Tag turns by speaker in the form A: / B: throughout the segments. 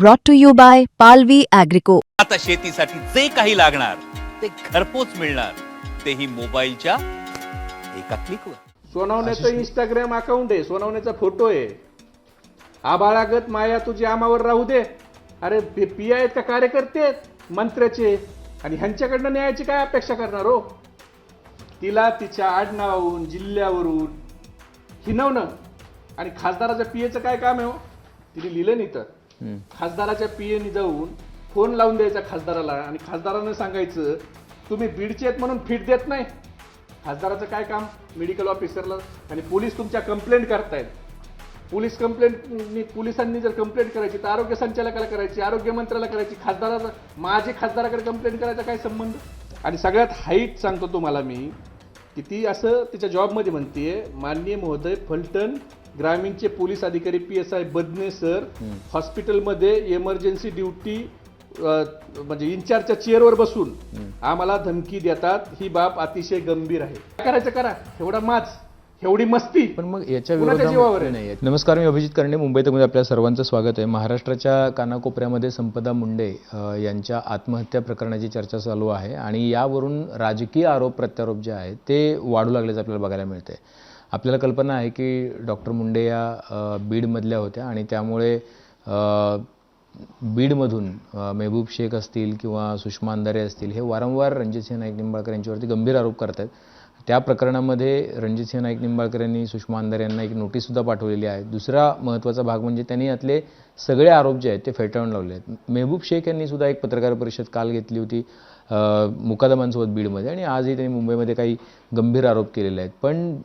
A: brought to you by Palvi Agrico.
B: आता शेतीसाठी जे काही लागणार ते घरपोच मिळणार. तेही मोबाईलच्या एका क्लिकवर
C: सोनवण्याचं इंस्टाग्राम अकाउंट आहे. सोनवण्याचा फोटो आहे. आबाळागत माया तुझी आमावर राहू दे. अरे पी आहेत का कार्यकर्ते? आहेत मंत्र्याचे. आणि ह्यांच्याकडनं न्यायाची काय अपेक्षा करणार हो? तिला तिच्या आडनावावरून जिल्ह्यावरून हिनवणं. आणि खासदाराच्या पियेचं काय काम आहे हो? तिने लिहिलं नाही तर. खासदाराच्या पियेने जाऊन फोन लावून द्यायचा खासदाराला आणि खासदारानं सांगायचं तुम्ही बीडचे आहेत म्हणून फिट देत नाही. खासदाराचं काय काम? मेडिकल ऑफिसरला आणि पोलीस तुमच्या कंप्लेंट करतायत. पोलीस कंप्लेंट पोलिसांनी जर कंप्लेंट करायची तर आरोग्य संचालकाला करायची आरोग्य मंत्र्याला करायची खासदाराचा माझे खासदाराकडे कंप्लेंट करायचा काय संबंध? आणि सगळ्यात हाईट सांगतो तुम्हाला मी की ती असं तिच्या जॉबमध्ये म्हणते माननीय महोदय फलटण ग्रामीणचे पोलीस अधिकारी P S I Badne sir. हॉस्पिटलमध्ये इमर्जन्सी ड्युटी म्हणजे इन्चार्जच्या चेअरवर बसून आम्हाला धमकी देतात. ही बाब अतिशय गंभीर आहे. काय करायचं? करा. एवढा माच एवढी मस्ती.
D: पण मग याच्या
C: आहे?
D: नाही नमस्कार मी अभिजित करणे मुंबई तकमध्ये आपल्या सर्वांचं स्वागत आहे. महाराष्ट्राच्या कानाकोपऱ्यामध्ये संपदा मुंडे यांच्या आत्महत्या प्रकरणाची चर्चा चालू आहे. आणि यावरून राजकीय आरोप प्रत्यारोप जे आहेत ते वाढू लागल्याचं आपल्याला बघायला मिळते आपल्याला कल्पना आहे की डॉक्टर मुंडे या बीडमधल्या होत्या आणि त्यामुळे बीडमधून मेहबूब शेख असतील किंवा सुषमा अंधारे असतील हे वारंवार रणजितसिंह नाईक निंबाळकर यांच्यावरती गंभीर आरोप करत आहेत त्या प्रकरणामध्ये रणजितसिंह नाईक निंबाळकर यांनी सुषमा अंधारे यांना एक नोटीससुद्धा पाठवलेली आहे. दुसरा महत्त्वाचा भाग म्हणजे त्यांनी यातले सगळे आरोप जे आहेत ते फेटाळून लावले आहेत. मेहबूब शेख यांनी सुद्धा एक पत्रकार परिषद काल घेतली होती मुकादमांसोबत बीडमध्ये आणि आजही त्यांनी मुंबईमध्ये काही गंभीर आरोप केलेले आहेत. पण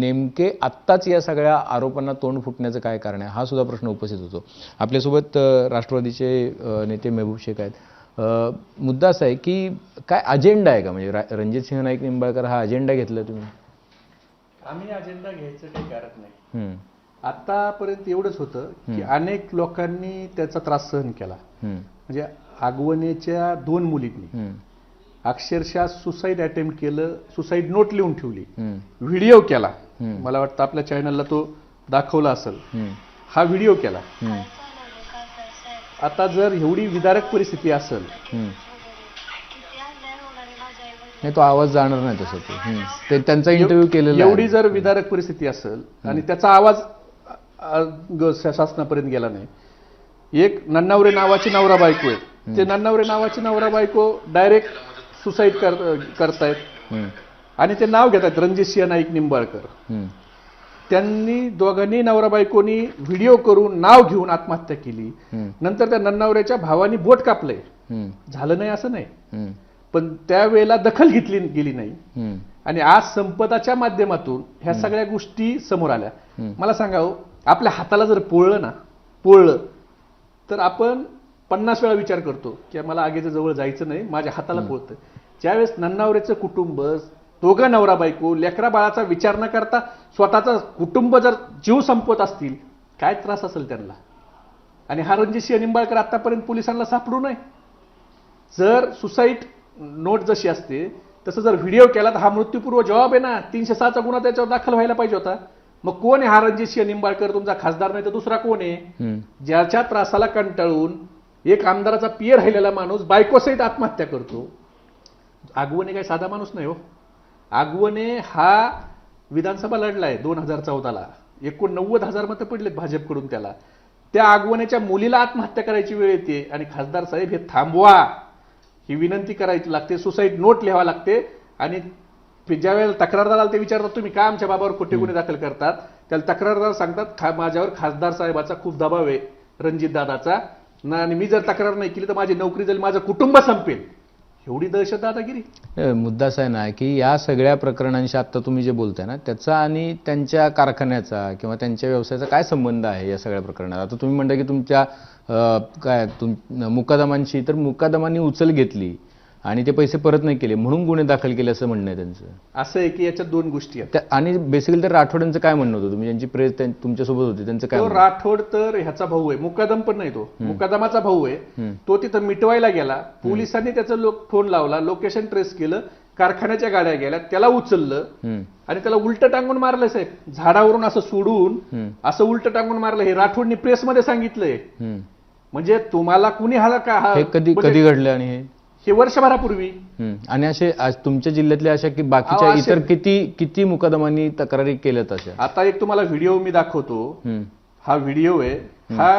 D: नेमके आत्ताच या सगळ्या आरोपांना तोंड फुटण्याचं काय कारण आहे हा सुद्धा प्रश्न उपस्थित होतो. आपल्यासोबत राष्ट्रवादीचे नेते मेहबूब शेख आहेत. मुद्दा असा आहे की काय अजेंडा आहे का? म्हणजे रा- रणजितसिंह नाईक निंबाळकर हा अजेंडा घेतला तुम्ही?
C: आम्ही अजेंडा घ्यायचं काही कारण नाही. आतापर्यंत एवढंच होतं की अनेक लोकांनी त्याचा त्रास सहन केला. म्हणजे आगवणीच्या दोन मुलींनी अक्षरशः सुसाईड अटेम्प्ट केलं सुसाईड नोट लिहून ठेवली. व्हिडिओ केला. मला वाटतं आपल्या चॅनलला तो दाखवला असेल. हा व्हिडिओ केला. आता जर एवढी विदारक परिस्थिती असेल
D: हम्म. नाही तो आवाज जाणार नाही तसं ते. हम्म. ते त्यांचा इंटरव्ह्यू केलेला
C: एवढी. जर विदारक परिस्थिती असेल आणि त्याचा आवाज शासनापर्यंत गेला नाही. एक नन्नावरे नावाची नवरा बायको आहे. ते नन्नावरे नावाची नवरा बायको डायरेक्ट सुसाईड कर करतायत.
D: हम्म,
C: आणि ते नाव घेतात रणजित सिंह नाईक निंबाळकर. त्यांनी दोघांनी नवरा बायकोनी व्हिडिओ करून नाव घेऊन आत्महत्या केली. नंतर त्या नन्नावऱ्याच्या भावानी बोट कापलंय. झालं नाही असं नाही. पण त्यावेळेला दखल घेतली गेली नाही. आणि आज संपदाच्या माध्यमातून ह्या सगळ्या गोष्टी समोर आल्या. मला सांगा हो, आपल्या हाताला जर पोळलं ना पोळलं तर आपण पन्नास वेळा विचार करतो की मला आगीच्या जवळ जायचं नाही माझ्या हाताला पोळतं. ज्यावेळेस नन्नावरेचं कुटुंब दोघं नवरा बायको लेकरा बाळाचा विचार न करता स्वतःचा कुटुंब जर जीव संपवत असतील काय त्रास असेल त्यांना? आणि हा रणजितसिंह निंबाळकर आतापर्यंत पोलिसांना सापडू नये. जर सुसाईड नोट जशी असते तसं जर व्हिडिओ केला तर हा मृत्यूपूर्व जबाब आहे ना. तीनशे सहाचा गुन्हा त्याच्यावर दाखल व्हायला पाहिजे होता. मग कोण आहे हा रणजितसिंह निंबाळकर? तुमचा खासदार नाही तर दुसरा कोण आहे. ज्याच्या त्रासाला कंटाळून एक आमदाराचा पिय राहिलेला माणूस बायकोसहित आत्महत्या करतो. आगवणे काय साधा माणूस नाही हो. आगवणे हा विधानसभा लढलाय दोन हजार चौदाला. एकोणनव्वद हजार मतं पडलेत भाजपकडून त्याला. त्या आगवण्याच्या मुलीला आत्महत्या करायची वेळ येते आणि खासदार साहेब हे थांबवा. ही विनंती करायची लागते सुसाईड नोट लिहावा लागते आणि ज्या वेळेला तक्रारदाराला ते विचारतात तुम्ही का आमच्या बाबावर खोटे गुन्हे दाखल करतात? त्याला तक्रारदार सांगतात खा माझ्यावर खासदार साहेबाचा खूप दबाव आहे रणजित दादाचा. ना आणि मी जर तक्रार नाही केली तर माझी नोकरी जाईल माझं कुटुंब संपेल. एवढी दहशत दादागिरी
D: नाही, मुद्दा असा आहे ना की या सगळ्या प्रकरणांशी आत्ता तुम्ही जे बोलताय ना त्याचा आणि त्यांच्या कारखान्याचा किंवा त्यांच्या व्यवसायाचा काय संबंध आहे या सगळ्या प्रकरणात? आता तुम्ही म्हणता की तुमच्या काय तुम मुकादमांशी तर मुकादमांनी उचल घेतली. आणि ते पैसे परत नाही केले म्हणून गुन्हे दाखल केले असं म्हणणं आहे त्यांचं.
C: असं आहे की याच्यात दोन गोष्टी आहेत.
D: त्या- आणि बेसिकली तर राठोडांचं काय म्हणणं होतं? तुम्ही ज्यांची प्रेस तुमच्यासोबत होती त्यांचं काय
C: तो
D: म्हणणं?
C: राठोड तर ह्याचा भाऊ आहे मुकादम पण नाही तो. मुकादमाचा भाऊ आहे. तो तिथं मिटवायला गेला. पोलिसांनी त्याचा लोक फोन लावला लोकेशन ट्रेस केलं कारखान्याच्या गाड्या गेल्या त्याला उचललं
D: हम्म,
C: आणि त्याला उलट टांगून मारलं साहेब. झाडावरून असं सोडून असं उलट टांगून मारलं. हे राठोडनी प्रेसमध्ये सांगितलंय.
D: हम्म,
C: म्हणजे तुम्हाला कुणी हा का हा-
D: हे कधी
C: म्हणजे
D: कधी घडलं आणि हे?
C: हे वर्षभरापूर्वी
D: हम्म. आणि असे आज तुमच्या जिल्ह्यातल्या अशा की बाकीच्या
C: अहो, असे-
D: इतर किती किती मुकदमांनी तक्रारी केल्यात अशा
C: आता एक तुम्हाला व्हिडिओ मी दाखवतो
D: हम्म.
C: हा व्हिडिओ आहे हा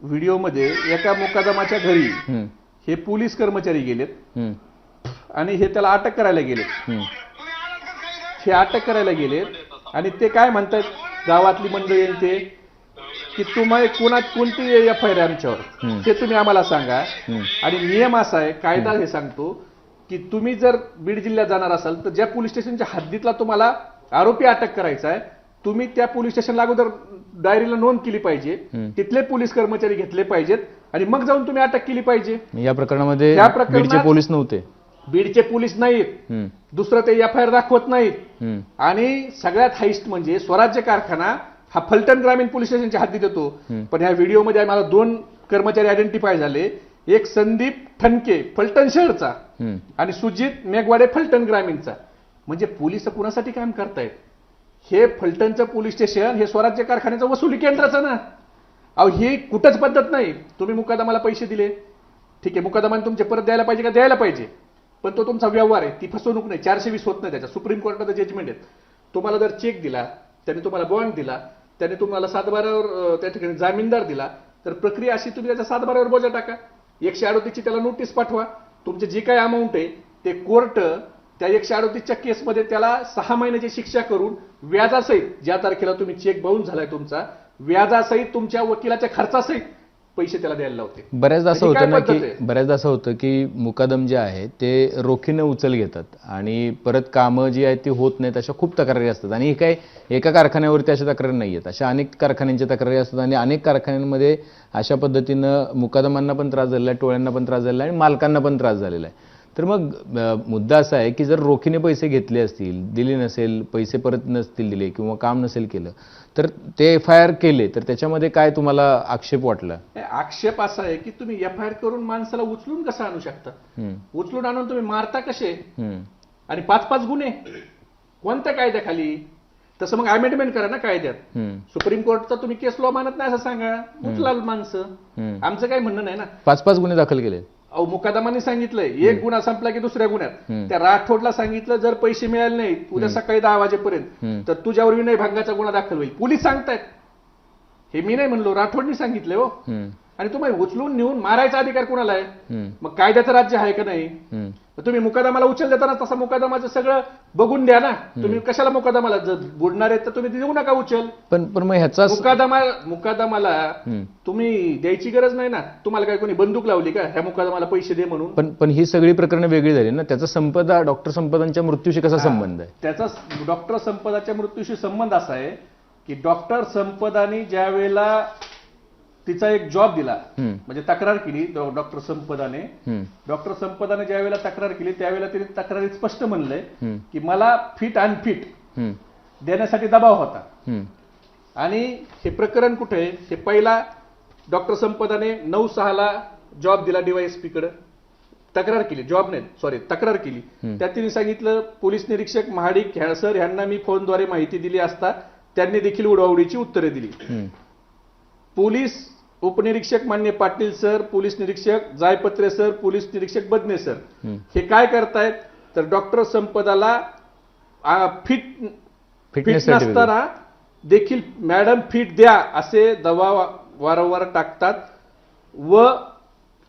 C: व्हिडिओमध्ये एका मुकादमाच्या घरी
D: हम्म.
C: हे पोलीस कर्मचारी गेलेत
D: हम्म.
C: आणि हे त्याला अटक करायला गेलेत
D: हम्म.
C: हे अटक करायला गेलेत आणि ते काय म्हणतात गावातली मंडळी आणि ते की तुम्हाला कोणा कोणती एफ आय आर आमच्यावर. ते तुम्ही आम्हाला सांगा. आणि नियम असा आहे कायदा हे सांगतो की तुम्ही जर बीड जिल्ह्यात जाणार असाल तर ज्या पोलीस स्टेशनच्या हद्दीतला तुम्हाला आरोपी अटक करायचा आहे तुम्ही त्या पोलीस स्टेशनला अगोदर डायरीला नोंद केली पाहिजे. तिथले पोलीस कर्मचारी घेतले पाहिजेत आणि मग जाऊन तुम्ही अटक केली पाहिजे
D: या प्रकरणामध्ये
C: या प्रकरणात-
D: बीडचे पोलीस नव्हते
C: बीडचे पोलीस नाहीत. दुसरं ते एफ आय आर दाखवत नाहीत. आणि सगळ्यात हाईस्ट म्हणजे स्वराज्य कारखाना हा फलटण ग्रामीण पोलीस स्टेशनच्या हद्दीत येतो. पण ह्या व्हिडिओमध्ये मला दोन कर्मचारी आयडेंटिफाय झाले. एक संदीप ठणके फलटण शहरचा. आणि सुजित मेघवाडे फलटण ग्रामीणचा. म्हणजे पोलीस कुणासाठी काम करतायत? हे फलटणचं पोलीस स्टेशन हे स्वराज्य कारखान्याचं वसुली केंद्राचं ना. अहो ही कुठंच पद्धत नाही. तुम्ही मुकादमाला पैसे दिले. ठीक आहे मुकादमाने तुमचे परत द्यायला पाहिजे का? द्यायला पाहिजे. पण तो तुमचा व्यवहार आहे. ती फसवणूक नाही. चारशे वीस होत नाही त्याच्या. सुप्रीम कोर्टाचं जजमेंट आहे तुम्हाला जर चेक दिला त्याने तुम्हाला बॉन्ड दिला त्याने तुम्हाला सातबारावर त्या ठिकाणी जामीनदार दिला. तर प्रक्रिया अशी तुम्ही त्याच्या सातबारावर बोजा टाका. एकशे अडोतीसची त्याला नोटीस पाठवा. तुमचे जी काय अमाऊंट आहे ते कोर्ट त्या एकशे अडोतीसच्या केसमध्ये त्याला सहा महिन्याची शिक्षा करून व्याजासहित ज्या तारखेला तुम्ही चेक बाउन्स झालाय तुमचा व्याजासहित तुमच्या वकिलाच्या खर्चासहित पैसे त्याला द्यायला लावते.
D: बऱ्याचदा असं
C: काय
D: होतं ना की? बऱ्याचदा असं होतं की मुकादम जे आहे ते रोखीने उचल घेतात आणि परत कामं जी आहेत ती होत नाहीत अशा खूप तक्रारी असतात. आणि हे काय एका कारखान्यावरती अशा तक्रारी नाही आहेत अशा अनेक कारखान्यांच्या तक्रारी असतात आणि अनेक कारखान्यांमध्ये अशा पद्धतीनं मुकादमांना पण त्रास झालेला आहे टोळ्यांना पण त्रास झालेला आहे आणि मालकांना पण त्रास झालेला आहे. तर मग मुद्दा असा आहे की जर रोखीने पैसे घेतले असतील दिले नसेल पैसे परत नसतील दिले किंवा काम नसेल केलं तर ते एफ आय आर केले तर त्याच्यामध्ये काय तुम्हाला आक्षेप वाटला?
C: आक्षेप असा आहे की तुम्ही एफ आय आर करून माणसाला उचलून कसं आणू शकता? उचलून आणून तुम्ही मारता कसे? आणि पाच पाच गुन्हे? कोणत्या कायद्याखाली? तसं मग अमेंडमेंट करा ना कायद्यात. सुप्रीम कोर्टचा तुम्ही केस लॉ मानत नाही असं सांगा. उचलाल माणसं. आमचं काही म्हणणं नाही ना.
D: पाच पाच गुन्हे दाखल केले.
C: मुकादमाने सांगितलंय. एक गुन्हा संपला की दुसऱ्या गुन्ह्यात. त्या राठोडला सांगितलं जर पैसे मिळाले नाहीत उद्या सकाळी दहा वाजेपर्यंत. तर तुझ्यावर विनय भंगाचा गुन्हा दाखल होईल. पोलीस सांगतायत. हे मी नाही म्हणलो राठोडनी सांगितलंय हो. आणि तुम्ही उचलून नेऊन मारायचा अधिकार कुणाला आहे? मग कायद्याचं राज्य आहे का नाही? तुम्ही मुकादमाला उचल देताना तसा मुकादमाचं सगळं बघून द्या ना. तुम्ही कशाला मुकादमाला जर बुडणार आहेत तर तुम्ही देऊ नका उचल.
D: पण पण मग ह्याचा
C: मुकादमा मुकादमाला. तुम्ही द्यायची गरज नाही ना. तुम्हाला काय कोणी बंदूक लावली का? ह्या मुकादमाला पैसे दे म्हणून.
D: पण पण ही सगळी प्रकरणं वेगळी झाली ना. त्याचा संपदा डॉक्टर संपदांच्या मृत्यूशी कसा संबंध आहे?
C: त्याचा डॉक्टर संपदाच्या मृत्यूशी संबंध असा आहे की डॉक्टर संपदाने ज्या वेळेला तिचा एक जॉब दिला. म्हणजे तक्रार केली डॉक्टर संपदाने. डॉक्टर संपदाने ज्या वेळेला तक्रार केली त्यावेळेला तिने तक्रारीत स्पष्ट म्हणलंय की मला फिट अनफिट देण्यासाठी दबाव होता. आणि हे प्रकरण कुठे आहे? हे पहिला डॉक्टर संपदाने नऊ सहाला जॉब दिला डीवायएसपी कडे. तक्रार केली जॉब नाही सॉरी तक्रार केली. त्यात तिने सांगितलं पोलीस निरीक्षक महाडिक खेळसर यांना मी फोनद्वारे माहिती दिली असता त्यांनी देखील उडवाउडीची उत्तरे दिली. पोलीस उपनिरीक्षक मान्य पाटील सर पोलीस निरीक्षक जायपत्रे सर पोलीस निरीक्षक बदने सर. हे काय करतायत तर डॉक्टर संपदाला फिट फिट. नसताना देखील मॅडम फिट द्या असे दबाव वारंवार टाकतात व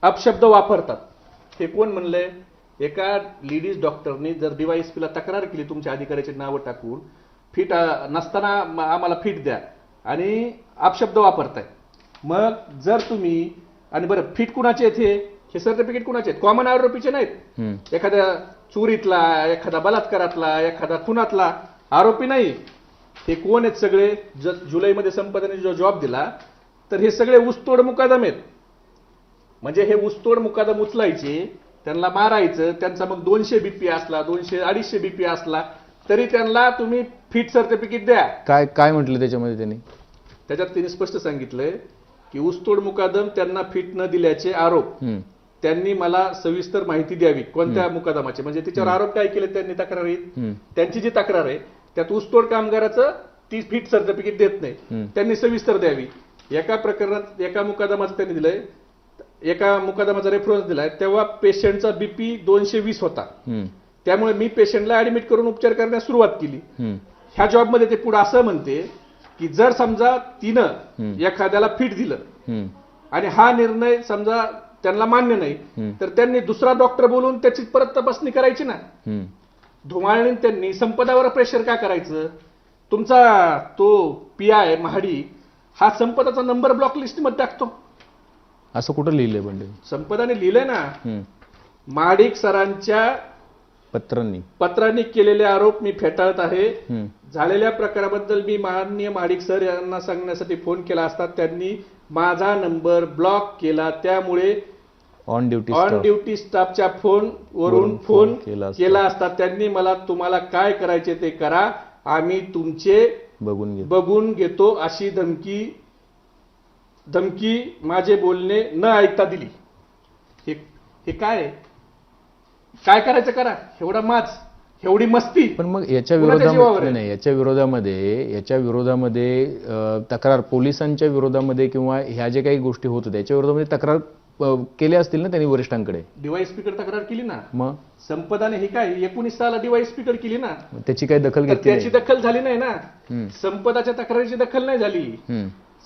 C: अपशब्द वापरतात हे कोण म्हणलंय एका लेडीज डॉक्टरने जर डीवायएसपीला तक्रार केली तुमच्या अधिकाऱ्याची नावं टाकून फिट नसताना आम्हाला फिट द्या आणि अपशब्द वापरताय मग जर तुम्ही आणि बरं फिट कुणाचे आहेत हे? हे सर्टिफिकेट कुणाचे आहेत? कॉमन आरोपीचे नाहीत. एखाद्या चोरीतला एखादा बलात्कारातला एखादा खुनातला आरोपी नाही. हे कोण आहेत सगळे? ज जुलैमध्ये संपदाने जो जॉब दिला तर हे सगळे ऊसतोड मुकादम आहेत. म्हणजे हे ऊसतोड मुकादम उचलायचे त्यांना मारायचं त्यांचा मग दोनशे बीपी असला दोनशे अडीचशे बीपी असला तरी त्यांना तुम्ही फिट सर्टिफिकेट द्या.
D: काय काय म्हटलं त्याच्यामध्ये त्यांनी?
C: त्याच्यात तिने स्पष्ट सांगितलंय की ऊसतोड मुकादम त्यांना फिट न दिल्याचे आरोप. त्यांनी मला सविस्तर माहिती द्यावी. कोणत्या मुकादमाचे? म्हणजे त्याच्यावर आरोप काय केले त्यांनी? तक्रारीत त्यांची जी तक्रार आहे त्यात ऊसतोड कामगाराचं ती फिट सर्टिफिकेट देत नाही. त्यांनी सविस्तर द्यावी. एका प्रकरणात एका मुकादमाचं त्यांनी दिलंय. एका मुकादमाचा रेफरन्स दिलाय. तेव्हा पेशंटचा बीपी दोनशे वीस होता. त्यामुळे मी पेशंटला ऍडमिट करून उपचार करण्यास सुरुवात केली. ह्या जॉबमध्ये ते पुढे असं म्हणते की जर समजा तिनं. एखाद्याला फिट दिलं आणि हा निर्णय समजा त्यांना मान्य नाही. तर त्यांनी दुसरा डॉक्टर बोलून त्याची परत तपासणी करायची ना. धुमाळणी त्यांनी संपदावर प्रेशर का करायचं तुमचा तो पी आय महाडी हा संपदाचा नंबर ब्लॉक लिस्टमध्ये टाकतो
D: असं कुठं लिहिलंय बंडे
C: संपदाने लिहिलंय ना. महाडिक सरांच्या
D: पत्रांनी.
C: पत्रांनी केलेले आरोप मी फेटाळत आहे. झालेल्या प्रकाराबद्दल मी माननीय महाडिक सर यांना सांगण्यासाठी फोन केला असता त्यांनी माझा नंबर ब्लॉक केला. त्यामुळे
D: ऑन ड्युटी
C: ऑन ड्युटी स्टाफच्या फोन वरून फोन
D: केला असता.
C: त्यांनी मला तुम्हाला काय करायचे ते करा. आम्ही तुमचे
D: बघून
C: बघून घेतो अशी धमकी धमकी माझे बोलणे न ऐकता दिली. हे हे काय आहे? काय करायचं करा? एवढा माज एवढी मस्ती.
D: पण मग याच्या विरोधामध्ये? नाही याच्या विरोधामध्ये याच्या विरोधामध्ये तक्रार पोलिसांच्या विरोधामध्ये किंवा ह्या जे काही गोष्टी होत होत्या याच्या विरोधामध्ये तक्रार केल्या असतील ना त्यांनी वरिष्ठांकडे?
C: डिवाइस स्पीकर तक्रार केली ना?
D: मग?
C: संपदाने हे काय एकोणीस साला डिवाइस स्पीकर केली ना?
D: त्याची काही दखल घेतली
C: त्याची दखल झाली नाही ना? संपदाच्या तक्रारीची दखल नाही झाली.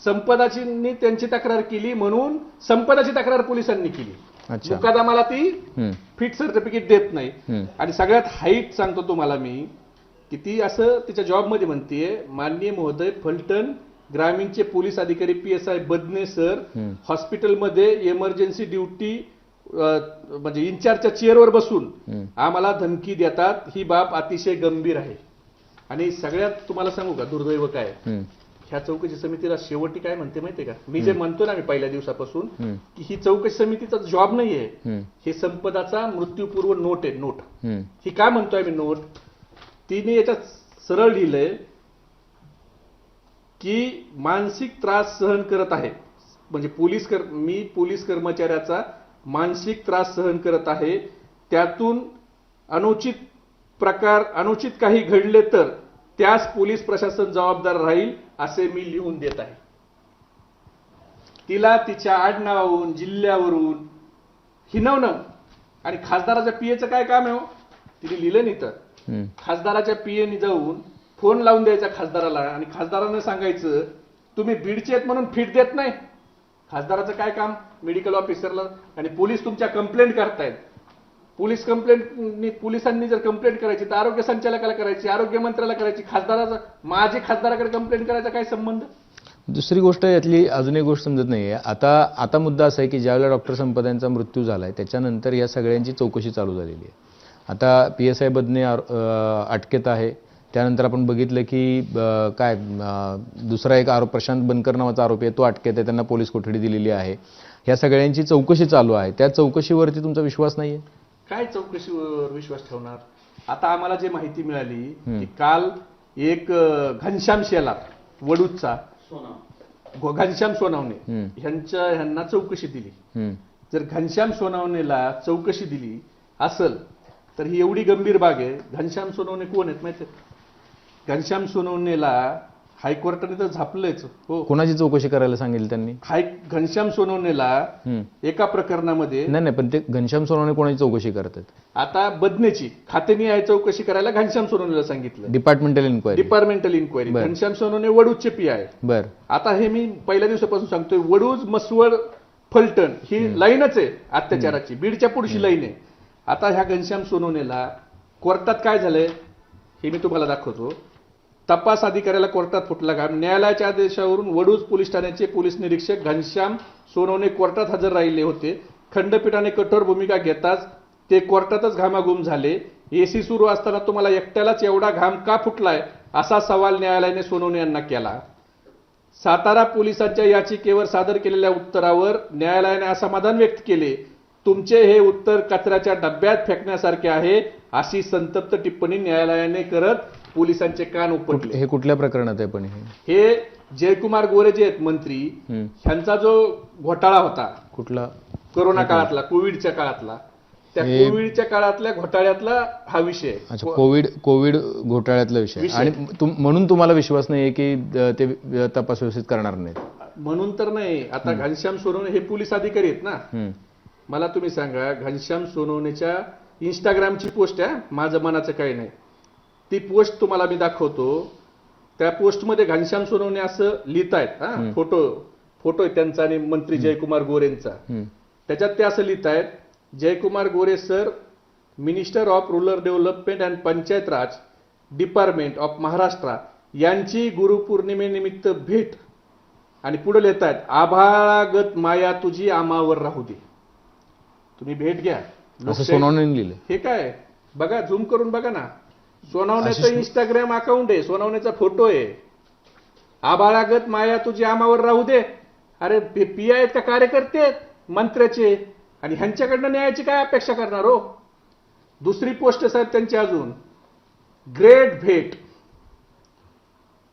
C: संपदाची त्यांची तक्रार केली म्हणून संपदाची तक्रार पोलिसांनी केली.
D: अच्छा.
C: मुकादमाला ती
D: हम्म,
C: फिट सर्टिफिकेट देत नाही.
D: हम्म,
C: आणि सगळ्यात हाईट सांगतो तुम्हाला मी की ती असं तिच्या जॉबमध्ये म्हणतीये माननीय महोदय फलटण ग्रामीणचे पोलीस अधिकारी P S I Badne sir
D: हम्म.
C: हॉस्पिटलमध्ये इमर्जन्सी ड्युटी म्हणजे इन्चार्जच्या चेअरवर बसून
D: हम्म.
C: आम्हाला धमकी देतात. ही बाब अतिशय गंभीर आहे. आणि सगळ्यात तुम्हाला सांगू का दुर्दैव काय?
D: हम्म,
C: ह्या चौकशी समितीला शेवटी काय म्हणते माहितीये का? मी जे म्हणतो ना मी पहिल्या दिवसापासून की ही चौकशी समितीचा जॉब नाहीये. हे संपदाचा मृत्यूपूर्व नोट आहे नोट. ही काय म्हणतोय मी नोट? तिने याच्यात सरळ लिहिलंय की मानसिक त्रास सहन करत आहे. म्हणजे पोलीस कर मी पोलीस कर्मचाऱ्याचा मानसिक त्रास सहन करत आहे. त्यातून अनुचित प्रकार अनुचित काही घडले तर त्यास पोलीस प्रशासन जबाबदार राहील. असे मी लिहून देत आहे. तिला तिच्या आडनावावरून जिल्ह्यावरून हिनवणं. आणि खासदाराच्या पीएचं काय काम आहे हो? तिने लिहिलं नाही तर. खासदाराच्या पीएने जाऊन फोन लावून द्यायचा खासदाराला आणि खासदारानं सांगायचं तुम्ही बीडचे आहेत म्हणून फिट देत नाही. खासदाराचं काय काम? मेडिकल ऑफिसरला. आणि पोलीस तुमच्या कंप्लेंट करतायत. पोलीस कंप्लेंट पोलिसांनी जर कंप्लेंट करायची तर आरोग्य संचालकाला करायची आरोग्य मंत्र्याला करायची खासदाराचा माझे खासदाराकडे कंप्लेंट करायचा काय संबंध?
D: दुसरी गोष्ट यातली अजून एक गोष्ट समजत नाहीये. आता आता मुद्दा असा आहे की ज्यावेळेला डॉक्टर संपदांचा मृत्यू झालाय त्याच्यानंतर या सगळ्यांची चौकशी चालू झालेली आहे. आता पी एस आय बदने अटकेत आहे. त्यानंतर आपण बघितलं की काय दुसरा एक आरोप प्रशांत बनकर नावाचा आरोपी आहे तो अटकेत आहे त्यांना पोलीस कोठडी दिलेली आहे. ह्या सगळ्यांची चौकशी चालू आहे. त्या चौकशीवरती तुमचा विश्वास नाहीये?
C: काय चौकशीवर विश्वास ठेवणार? आता आम्हाला जे माहिती मिळाली. की काल एक घनश्याम शेलार वडूजचा घो- घनश्याम सोनावणे. ह्यांच्या ह्यांना चौकशी दिली. जर घनश्याम सोनावणेला चौकशी दिली असल तर ही एवढी गंभीर बाग आहे. घनश्याम सोनवणे कोण आहेत माहिती घनश्याम सोनवणेला हायकोर्टाने तर झापलंच हो.
D: कोणाची चौकशी करायला सांगितली त्यांनी?
C: हाय घनश्याम सोनवणेला. एका प्रकरणामध्ये
D: नाही नाही पण ते घनश्याम सोनवणे कोणाची चौकशी करतात?
C: आता बदनेची खातेनी आहे चौकशी करायला घनश्याम सोनवणेला सांगितलं.
D: डिपार्टमेंटल इन्क्वायरी
C: डिपार्टमेंटल इन्क्वायरी
D: बरं.
C: घनश्याम सोनवणे वडूजचे पी आहे.
D: बर.
C: आता हे मी पहिल्या दिवसापासून सांगतोय वडूज मसवड फलटण ही लाईनच आहे अत्याचाराची. बीडच्या पुढची लाईन आहे. आता ह्या घनश्याम सोनवणेला कोर्टात काय झालंय हे मी तुम्हाला दाखवतो. तपास अधिकाऱ्याला कोर्टात फुटला घाम. न्यायालयाच्या आदेशावरून वडूज पोलीस ठाण्याचे पोलीस निरीक्षक घनश्याम सोनवणे कोर्टात हजर राहिले होते. खंडपीठाने कठोर भूमिका घेताच ते कोर्टातच घामाघूम झाले. एसी सुरू असताना तुम्हाला एकट्यालाच एवढा घाम का फुटलाय असा सवाल न्यायालयाने सोनवणे यांना केला. सातारा पोलिसांच्या याचिकेवर सादर केलेल्या उत्तरावर न्यायालयाने असमाधान व्यक्त केले. तुमचे हे उत्तर कचऱ्याच्या डब्यात फेकण्यासारखे आहे अशी संतप्त टिप्पणी न्यायालयाने करत पोलिसांचे कान उपटले.
D: हे कुठल्या प्रकरणात आहे पण हे?
C: हे जयकुमार गोरे जे आहेत मंत्री. ह्यांचा जो घोटाळा होता
D: कुठला?
C: कोरोना काळातला कोविडच्या काळातला त्या कोविडच्या काळातल्या घोटाळ्यातला हा विषय
D: कोविड कोविड घोटाळ्यातला विषय. आणि म्हणून तुम्हाला विश्वास नाही आहे की ते तपास व्यवस्थित करणार नाहीत?
C: म्हणून तर नाही. आता घनश्याम सोनवणे हे पोलीस अधिकारी आहेत ना. मला तुम्ही सांगा घनश्याम सोनवणेच्या इंस्टाग्रामची पोस्ट आहे माझं मनाचं काही नाही. ती पोस्ट तुम्हाला मी दाखवतो. त्या पोस्टमध्ये घनश्याम सोनवणे असं लिहितायत हा फोटो फोटो आहे त्यांचा आणि मंत्री जयकुमार गोरेंचा. त्याच्यात ते असं लिहित आहेत Jaykumar Gore sir minister of rural development and Panchayat Raj department of Maharashtra यांची गुरुपौर्णिमेनिमित्त भेट. आणि पुढे लिहित आहेत आभाळागत माया तुझी आमावर राहू दे. तुम्ही भेट घ्या. हे काय? बघा झूम करून बघा ना. सोनवण्याचं इंस्टाग्राम अकाउंट आहे. सोनवण्याचा फोटो आहे. आबाळागत माया तुझी आमावर राहू दे. अरे पी आहेत का कार्यकर्ते आहेत? मंत्र्याचे. आणि ह्यांच्याकडनं न्यायाची काय अपेक्षा करणार हो? दुसरी पोस्ट साहेब त्यांची अजून. ग्रेट भेट.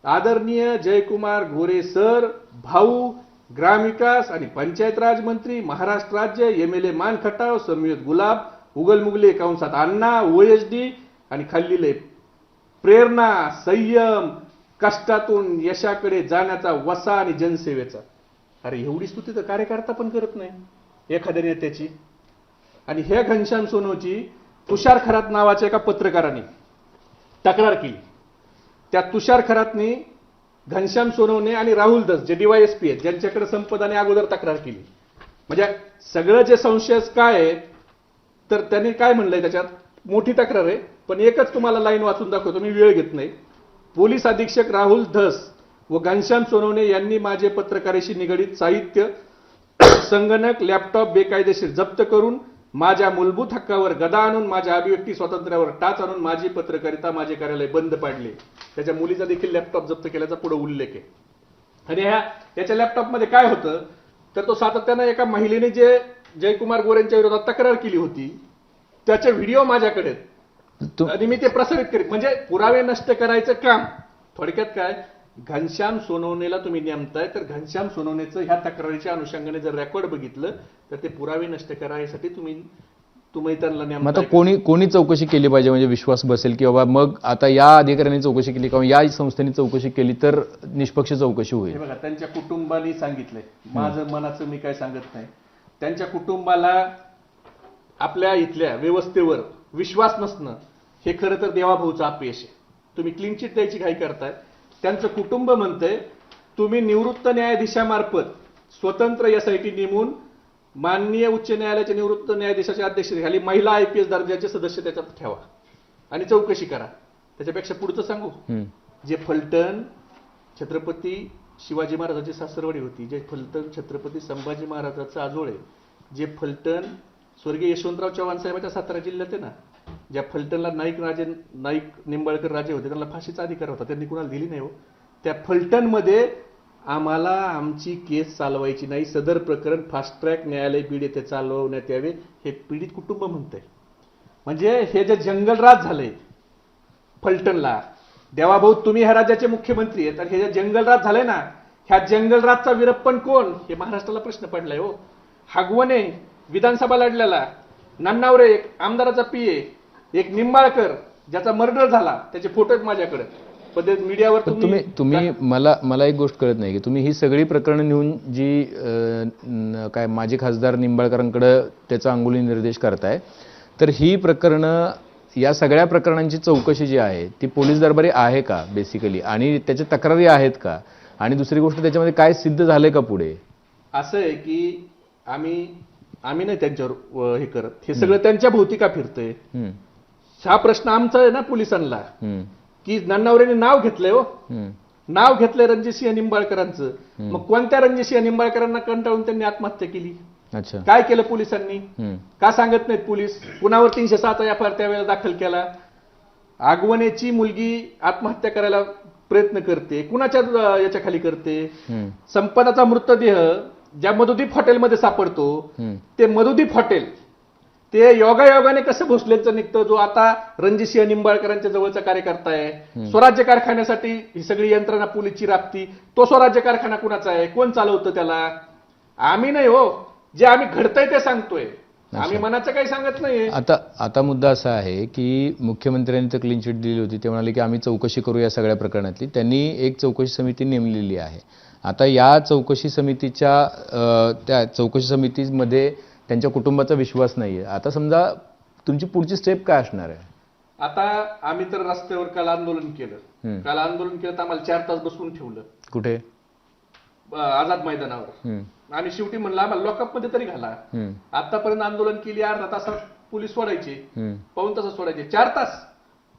C: आदरणीय जयकुमार गोरे सर भाऊ ग्रामविकास आणि पंचायत राज मंत्री महाराष्ट्र राज्य एम एल ए मान खटाव समीर गुलाब उगल मुगले कंसात अण्णा ओएसडी आणि खाल्लेले प्रेरणा संयम कष्टातून यशाकडे जाण्याचा वसा आणि जनसेवेचा. अरे एवढी स्तुती तर कार्यकर्ता पण करत नाही एखाद्या नेत्याची. आणि हे घनश्याम सोनवची तुषार खरात नावाच्या एका पत्रकाराने तक्रार केली. त्या तुषार खरातनी घनश्याम सोनवणे आणि राहुल दस जे डीवायएसपी आहेत ज्यांच्याकडे संपदाने अगोदर तक्रार केली. म्हणजे सगळं जे संशयस काय आहे तर त्यांनी काय म्हणलंय त्याच्यात? मोठी तक्रार आहे. पण एकच तुम्हाला लाईन वाचून दाखवतो मी वेळ घेत नाही. पोलीस अधीक्षक राहुल धस व घनश्याम सोनवणे यांनी माझे पत्रकारेशी निगडीत साहित्य संगणक लॅपटॉप बेकायदेशीर जप्त करून माझ्या मूलभूत हक्कावर गदा आणून माझ्या अभिव्यक्ती स्वातंत्र्यावर टाच आणून माझी पत्रकारिता माझे कार्यालय बंद पाडले. त्याच्या मुलीचा देखील लॅपटॉप जप्त केल्याचा पुढे उल्लेख आहे. आणि ह्या त्याच्या लॅपटॉपमध्ये काय होतं तर तो सातत्यानं एका महिलेने जे जयकुमार गोरेंच्या विरोधात तक्रार केली होती त्याचे व्हिडिओ माझ्याकडे आहेत. आणि मी ते प्रसारित करीत. म्हणजे पुरावे नष्ट करायचं काम. थोडक्यात काय? घनश्याम सोनवणेला तुम्ही नेमताय तर घनश्याम सोनवणेचं ह्या तक्रारीच्या अनुषंगाने जर रेकॉर्ड बघितलं तर ते पुरावे नष्ट करायसाठी तुम्ही तुम्ही त्यांना
D: मग आता कोणी कोणी चौकशी केली पाहिजे? म्हणजे विश्वास बसेल की बाबा मग आता या अधिकाऱ्यांनी चौकशी केली किंवा या संस्थेने चौकशी केली तर निष्पक्ष चौकशी होईल.
C: बघा त्यांच्या कुटुंबाने सांगितलंय. माझं मनाचं मी काय सांगत नाही. त्यांच्या कुटुंबाला आपल्या इथल्या व्यवस्थेवर विश्वास नसणं हे खरं तर देवाभाऊचं अपयश आहे. तुम्ही क्लीन चिट द्यायची घाई करताय. त्यांचं कुटुंब म्हणतंय तुम्ही निवृत्त न्यायाधीशामार्फत स्वतंत्र एसआयटी नेमून माननीय उच्च न्यायालयाच्या निवृत्त न्यायाधीशाच्या अध्यक्षतेखाली महिला आयपीएस दर्जाचे सदस्य त्याच्यात ठेवा. आणि चौकशी करा. त्याच्यापेक्षा पुढचं सांगू. जे फलटण छत्रपती शिवाजी महाराजांची सासरवाडी होती जे फलटण छत्रपती संभाजी महाराजाचं आजोळे जे फलटण स्वर्गीय यशवंतराव चव्हाण साहेबांच्या सातारा जिल्ह्यात आहे ना ज्या फलटणला नाईक राजे नाईक निंबाळकर राजे होते त्यांना फाशीचा अधिकार होता. त्यांनी कुणाला दिली नाही हो. त्या फलटणमध्ये आम्हाला आमची केस चालवायची नाही. सदर प्रकरण फास्ट ट्रॅक न्यायालय बीड येथे चालवण्यात यावे हे पीडित कुटुंब म्हणतंय. म्हणजे हे जे जंगलराज झाले फलटणला देवाभाऊ तुम्ही ह्या राज्याचे मुख्यमंत्री आहेत तर हे जे जंगलराज झालंय ना ह्या जंगलराजचा विरप्पन कोण? हे महाराष्ट्राला प्रश्न पडलाय हो. हागवणे विधानसभा लढलेला नन्नावरे एक आमदाराचा पीए एक निंबाळकर ज्याचा मर्डर झाला त्याचे फोटो आहेत माझ्याकडे. मीडियावर
D: तुम्ही तुम्ही मला मला एक गोष्ट कळत नाही की तुम्ही ही सगळी प्रकरणं नेऊन जी काय माजी खासदार निंबाळकरांकडे त्याचा अंगुली निर्देश करताय तर ही प्रकरणं या सगळ्या प्रकरणांची चौकशी जी आहे ती पोलीस दरबारी आहे का बेसिकली आणि त्याच्या तक्रारी आहेत का? आणि दुसरी गोष्ट त्याच्यामध्ये काय सिद्ध झालंय का पुढे?
C: असं आहे की आम्ही आम्ही नाही त्यांच्यावर हे करत. हे सगळं त्यांच्या भोवती का फिरतंय? हा प्रश्न आमचा आहे ना पोलिसांना. की नन्नावरेने नाव घेतलंय हो. नाव घेतलंय रणजितसिंह निंबाळकरांचं. मग कोणत्या रणजितसिंह निंबाळकरांना कंटाळून त्यांनी आत्महत्या केली? काय केलं पोलिसांनी? का सांगत नाहीत पोलीस? कुणावर तीनशे सात एफ आर त्यावेळेला दाखल केला? आगवण्याची मुलगी आत्महत्या करायला प्रयत्न करते. कुणाच्या याच्या खाली करते? संपदाचा मृतदेह ज्या मधुदीप हॉटेलमध्ये सापडतो. ते मधुदीप हॉटेल ते योगायोगाने कसं भोसलेचं निघतं? जो आता रणजितसिंह निंबाळकरांच्या जवळचा कार्यकर्ता आहे. स्वराज्य कारखान्यासाठी ही सगळी यंत्रणा पोलीसची राबती. तो स्वराज्य कारखाना कुणाचा आहे? कोण चालवतं त्याला? आम्ही नाही हो. जे आम्ही घडतंय ते सांगतोय. आम्ही मनाचं काही सांगत नाही
D: आता आता मुद्दा असा आहे की मुख्यमंत्र्यांनी तर क्लीन चिट दिली होती. ते म्हणाले की आम्ही चौकशी करू या सगळ्या प्रकरणातली. त्यांनी एक चौकशी समिती नेमलेली आहे. आता या चौकशी समितीच्या त्या चौकशी समितीमध्ये त्यांच्या कुटुंबाचा विश्वास नाही आहे आता समजा तुमची पुढची स्टेप काय असणार आहे?
C: आता आम्ही तर रस्त्यावर काल आंदोलन केलं. काल आंदोलन केलं तर आम्हाला चार तास बसवून ठेवलं.
D: कुठे?
C: आझाद मैदानावर. आणि शेवटी म्हणलं आम्हाला लॉकअपमध्ये तरी घाला. आतापर्यंत आंदोलन केली अर्धा तासात पोलीस सोडायचे. पाऊन तासात सोडायचे. चार तास.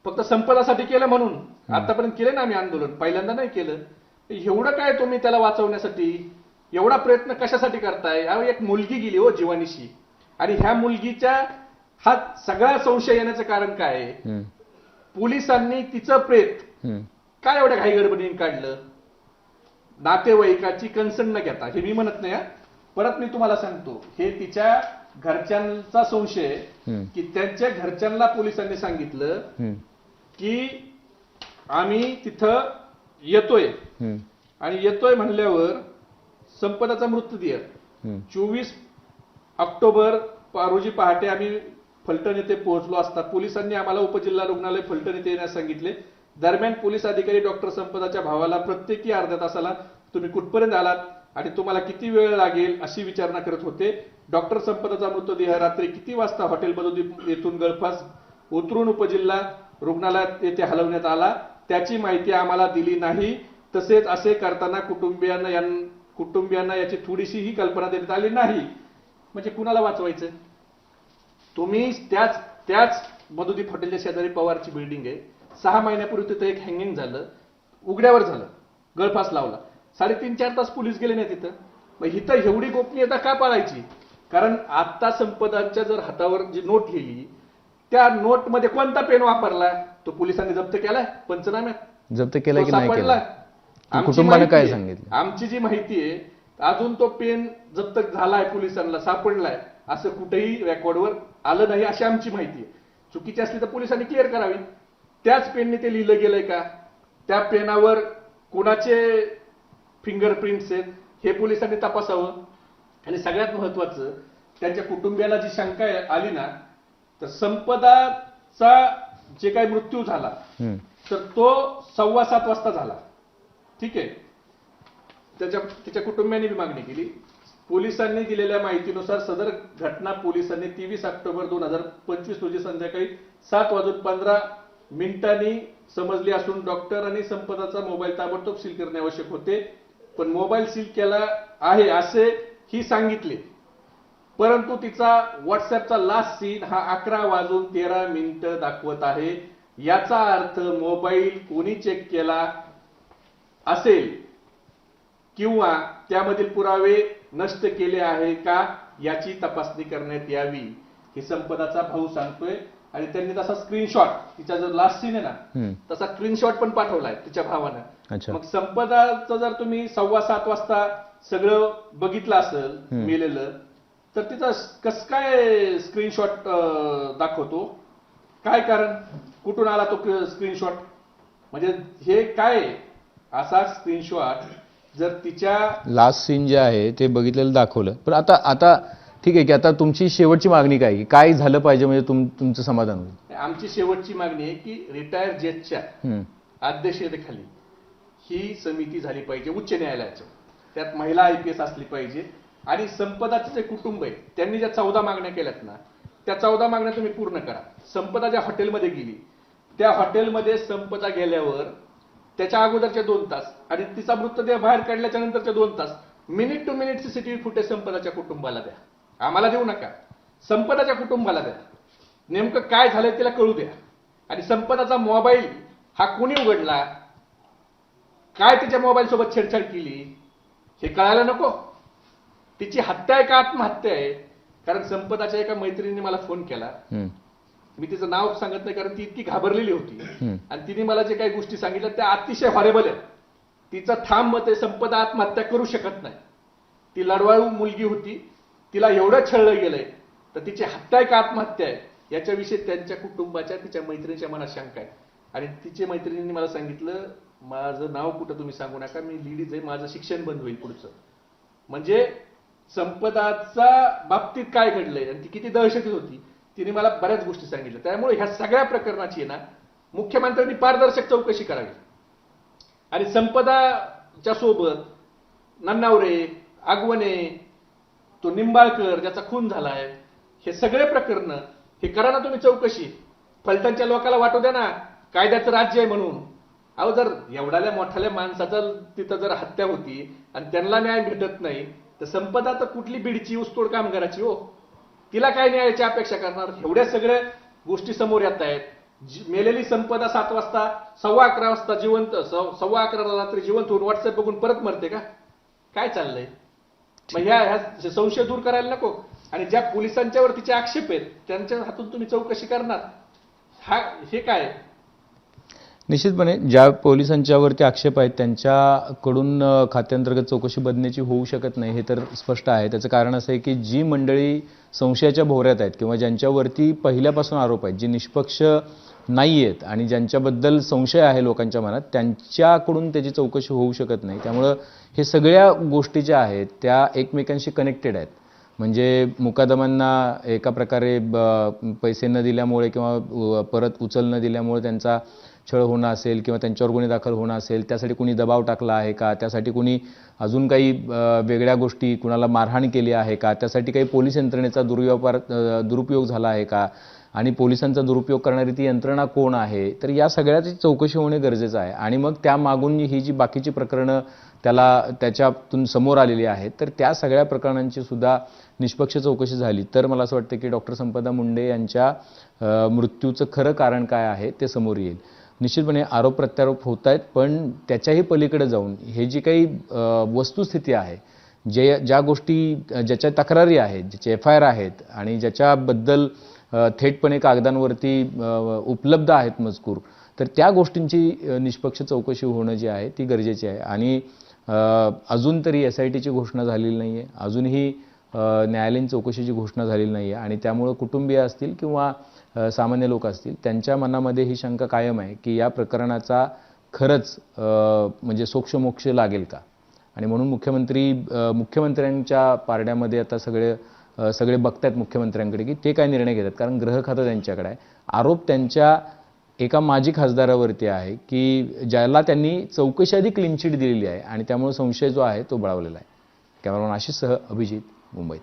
C: फक्त संपदासाठी केलं म्हणून. आतापर्यंत केले ना आम्ही आंदोलन. पहिल्यांदा नाही केलं. एवढं काय तुम्ही त्याला वाचवण्यासाठी? एवढा प्रयत्न कशासाठी करताय? अहो, एक मुलगी गेली हो जीवानीशी. आणि ह्या मुलगीच्या हा सगळा संशय येण्याचं कारण काय आहे? पोलिसांनी तिचं प्रेत. काय एवढ्या घाई गडबडीने काढलं? नातेवाईकाची कन्सर्न न घेता. हे मी म्हणत नाही. परत मी तुम्हाला सांगतो. हे तिच्या घरच्यांचा संशय. की त्यांच्या घरच्यांना पोलिसांनी सांगितलं की आम्ही तिथं येतोय. आणि येतोय म्हणल्यावर संपदाचा मृतदेह. चोवीस ऑक्टोबर रोजी पहाटे आम्ही फलटण येथे पोहोचलो असता. पोलिसांनी आम्हाला उपजिल्हा रुग्णालय फलटण येथे येण्यास सांगितले. दरम्यान पोलीस अधिकारी डॉक्टर संपदाच्या भावाला प्रत्येकी अर्ध्या तासाला तुम्ही कुठपर्यंत आलात आणि तुम्हाला किती वेळ लागेल अशी विचारणा करत होते. डॉक्टर संपदाचा मृतदेह रात्री किती वाजता हॉटेलमधून येथून गळफास उतरून उपजिल्हा रुग्णालयात येथे हलवण्यात आला. त्याची माहिती आम्हाला दिली नाही. तसेच असे करताना कुटुंबियांना कुटुंबियांना याची थोडीशीही कल्पना देण्यात आली नाही. म्हणजे कुणाला वाचवायचं? तुम्ही त्याच त्याच मधुदीप हॉटेलच्या शेजारी पवारची बिल्डिंग आहे. सहा महिन्यापूर्वी तिथं एक हँगिंग झालं. उघड्यावर झालं. गळफास लावला. साडेतीन चार तास पोलीस गेले नाही तिथं. मग इथं एवढी गोपनीयता का पाळायची? कारण आता संपदांच्या जर हातावर जी नोट लिहिली त्या नोटमध्ये कोणता पेन वापरला? तो पोलिसांनी जप्त केलाय? पंचनाम्यात?
D: जप्त केला की नाही कुटुंबानं काय सांगितलं?
C: आमची जी माहिती आहे अजून तो पेन जप्त झालाय पोलिसांना सापडलाय असं कुठेही रेकॉर्डवर आलं नाही अशी आमची माहिती आहे. चुकीची असली तर पोलिसांनी क्लिअर करावी. त्याच पेनने ते लिहिलं गेलंय का? त्या पेनावर कुणाचे फिंगरप्रिंट्स आहेत हे पोलिसांनी तपासावं. आणि सगळ्यात महत्वाचं त्यांच्या कुटुंबियाला जी शंका आहे- आली ना तर संपदाचा जे काही मृत्यू झाला तर तो सव्वा सात वाजता झाला. ठीक आहे. त्याच्या त्याच्या कुटुंबियांनी मागणी केली. पोलिसांनी दिलेल्या माहितीनुसार सदर घटना पोलिसांनी तेवीस ऑक्टोबर दोन हजार पंचवीस रोजी संध्याकाळी सात वाजून पंधरा मिनिटांनी समजली असून डॉक्टर आणि संपदाचा मोबाईल ताबडतोब सील करणे आवश्यक होते. पण मोबाईल सील केला आहे असे ही सांगितले. परंतु तिचा व्हॉट्सअपचा लास्ट सीन हा अकरा वाजून तेरा मिनिट दाखवत आहे. याचा अर्थ मोबाईल कोणी चेक केला असेल किंवा त्यामधील पुरावे नष्ट केले आहे का याची तपासणी करण्यात यावी हे संपदाचा भाऊ सांगतोय आणि त्यांनी तसा स्क्रीनशॉट तिचा जर लास्ट सीन आहे ना. तसा स्क्रीनशॉट पण पाठवलाय तिच्या भावानं मग संपदाचं जर तुम्ही सव्वा सात वाजता सगळं बघितलं असेल. मेलेलं तर तिचा कस काय स्क्रीनशॉट दाखवतो काय कारण कुठून आला तो स्क्रीनशॉट म्हणजे हे काय? असा स्क्रीनशॉट जर तिच्या
D: लास्ट सीन जे आहे ते बघितलेलं दाखवलं. पण आता आता ठीक आहे की आता तुमची शेवटची मागणी काय की काय झालं पाहिजे म्हणजे तुम तुमचं समाधान होईल?
C: आमची शेवटची मागणी आहे की रिटायर जजच्या अध्यक्षतेखाली ही समिती झाली पाहिजे उच्च न्यायालयाच्या त्यात महिला आय पी एस असली पाहिजे. आणि संपदाचं जे कुटुंब आहे त्यांनी ज्या चौदा मागण्या केल्यात ना त्या चौदा मागण्या तुम्ही पूर्ण करा. संपदा ज्या हॉटेलमध्ये गेली त्या हॉटेलमध्ये संपदा गेल्यावर त्याच्या अगोदरचे दोन तास आणि तिचा मृतदेह बाहेर काढल्याच्या नंतरचे दोन तास minute to minute CCTV footage संपदाच्या कुटुंबाला द्या. आम्हाला देऊ नका. संपदाच्या कुटुंबाला द्या. नेमकं काय झालंय तिला कळू द्या. आणि संपदाचा मोबाईल हा कोणी उघडला? काय तिच्या मोबाईल सोबत छेडछाड केली? हे कळायला नको. तिची हत्या आहे का आत्महत्या आहे. कारण संपदाच्या एका मैत्रिणीने मला फोन केला. मी तिचं नाव सांगत नाही कारण ती इतकी घाबरलेली होती. आणि तिने मला जे काही गोष्टी सांगितल्या त्या अतिशय हॉरेबल आहेत. तिचं ठाम मत आहे संपदा आत्महत्या करू शकत नाही. ती लढवाळू मुलगी होती. तिला एवढं छळलं गेलंय तर तिची हत्या आहे का आत्महत्या आहे. याच्याविषयी त्यांच्या कुटुंबाच्या तिच्या मैत्रिणीच्या मनात शंका आहे. आणि तिचे मैत्रिणींनी मला सांगितलं माझं नाव कुठं तुम्ही सांगू नका मी लेडीज आहे माझं शिक्षण बंद होईल पुढचं. म्हणजे संपदाचा बाबतीत काय घडलंय? आणि ती किती दहशतीत होती? तिने मला बऱ्याच गोष्टी सांगितल्या. त्यामुळे ह्या सगळ्या प्रकरणाची ना मुख्यमंत्र्यांनी पारदर्शक चौकशी करावी. आणि संपदाच्या सोबत नन्नावरे आगवणे तो निंबाळकर ज्याचा खून झालाय हे सगळे प्रकरण हे करा ना तुम्ही चौकशी. फलटणच्या लोकांना वाटू द्या ना कायद्याचं राज्य आहे म्हणून. अहो जर एवढ्याल्या मोठ्याल्या माणसाचा तिथं जर हत्या होती आणि त्यांना न्याय भेटत नाही तर संपदा तर कुठली बीडची ऊसतोड कामगाराची हो. तिला काय न्यायाची अपेक्षा करणार? एवढ्या सगळ्या गोष्टी समोर येत आहेत. मेलेली संपदा सात वाजता सव्वा अकरा वाजता जिवंत सव्वा अकरा रात्री जिवंत होऊन व्हॉट्सअप बघून परत मरते का? काय चाललंय? मग ह्या ह्या संशय दूर करायला नको. आणि ज्या पोलिसांच्यावर तिचे आक्षेप आहेत त्यांच्या हातून तुम्ही चौकशी करणार. हा हे काय?
D: निश्चितपणे ज्या पोलिसांच्यावरती आक्षेप आहेत त्यांच्याकडून खात्यांतर्गत चौकशी बदण्याची होऊ शकत नाही हे तर स्पष्ट आहे. त्याचं कारण असं आहे की जी मंडळी संशयाच्या भोवऱ्यात आहेत किंवा ज्यांच्यावरती पहिल्यापासून आरोप आहेत जी निष्पक्ष नाही आहेत आणि ज्यांच्याबद्दल संशय आहे लोकांच्या मनात त्यांच्याकडून त्याची चौकशी होऊ शकत नाही. त्यामुळं हे सगळ्या गोष्टी ज्या आहेत त्या एकमेकांशी कनेक्टेड आहेत. म्हणजे मुकादमांना एका प्रकारे ब- पैसे न दिल्यामुळे किंवा परत उचल न दिल्यामुळे त्यांचा छळ होणं असेल किंवा त्यांच्यावर गुन्हे दाखल होणं असेल त्यासाठी कुणी दबाव टाकला आहे का? त्यासाठी कुणी अजून काही वेगळ्या गोष्टी कुणाला मारहाण केली आहे का? त्यासाठी काही पोलीस यंत्रणेचा दुर्व्यापार दुरुपयोग झाला आहे का? आणि पोलिसांचा दुरुपयोग करणारी ती यंत्रणा कोण आहे तर या सगळ्याची चौकशी होणे गरजेचं आहे. आणि मग त्या मागून ही जी बाकीची प्रकरणं त्याला त्याच्यातून समोर आलेली आहेत तर त्या सगळ्या प्रकरणांची सुद्धा निष्पक्ष चौकशी झाली. तर मला असं वाटतं की डॉक्टर संपदा मुंडे यांच्या मृत्यूचं खरं कारण काय आहे ते समोर येईल. निश्चितपणे आरोप प्रत्यारोप होत आहेत पण त्याच्याही पलीकडे जाऊन हे जी काही वस्तुस्थिती आहे जे ज्या गोष्टी ज्याच्या तक्रारी आहेत ज्याचे एफ आय आर आहेत आणि ज्याच्याबद्दल थेटपणे कागदांवरती उपलब्ध आहेत मजकूर. तर त्या गोष्टींची निष्पक्ष चौकशी होणं जी आहे ती गरजेची आहे. आणि अजून तरी एस आय टीची घोषणा झालेली नाही आहे अजूनही न्यायालयीन चौकशीची घोषणा झालेली नाही आहे आणि त्यामुळं कुटुंबीय असतील किंवा सामान्य लोक असतील त्यांच्या मनामध्ये ही शंका कायम आहे की या प्रकरणाचा खरंच म्हणजे सोक्षमोक्ष लागेल का? आणि म्हणून मुख्यमंत्री मुख्यमंत्र्यांच्या पारड्यामध्ये आता सगळे सगळे बघतायत मुख्यमंत्र्यांकडे की ते काय निर्णय घेतात? कारण ग्रह खातं त्यांच्याकडे आहे. आरोप त्यांच्या एका माजी खासदारावरती आहे की ज्याला त्यांनी चौकशी आधी क्लीन दिलेली आहे आणि त्यामुळे संशय जो आहे तो बळावलेला आहे. कॅमेरामॅन आशिषसह अभिजित मुंबई